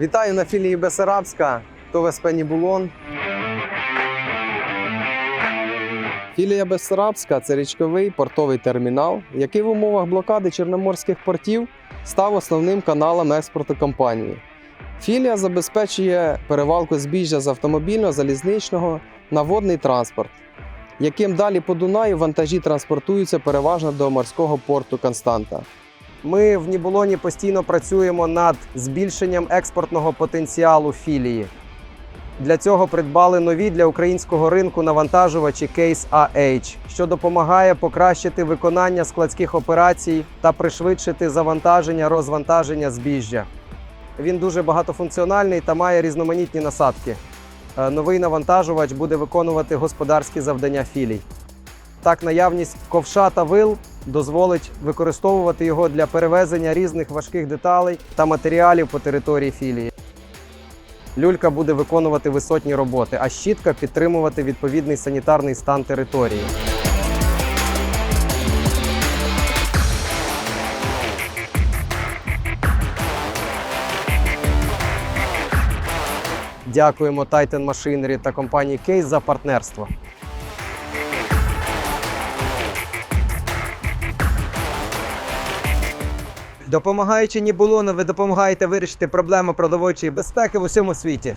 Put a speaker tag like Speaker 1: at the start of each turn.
Speaker 1: Вітаю на філії Бесарабська, ТОВ СП Нібулон. Філія Бессарабська це річковий портовий термінал, який в умовах блокади чорноморських портів став основним каналом експорту компанії. Філія забезпечує перевалку збіжжя з автомобільного, залізничного на водний транспорт, яким далі по Дунаю вантажі транспортуються переважно до морського порту Константа. Ми в Нібулоні постійно працюємо над збільшенням експортного потенціалу філії. Для цього придбали нові для українського ринку навантажувачі Case AH, що допомагає покращити виконання складських операцій та пришвидшити завантаження розвантаження збіжжя. Він дуже багатофункціональний та має різноманітні насадки. Е, Новий навантажувач буде виконувати господарські завдання філій. Так, наявність ковша та вил дозволить використовувати його для перевезення різних важких деталей та матеріалів по території філії. Люлька буде виконувати висотні роботи, а щітка підтримувати відповідний санітарний стан території. Дякуємо Titan Machinery та компанії Case за партнерство.
Speaker 2: Допомагаючи Нібулону, ви допомагаєте вирішити проблему продовольчої безпеки в усьому світі.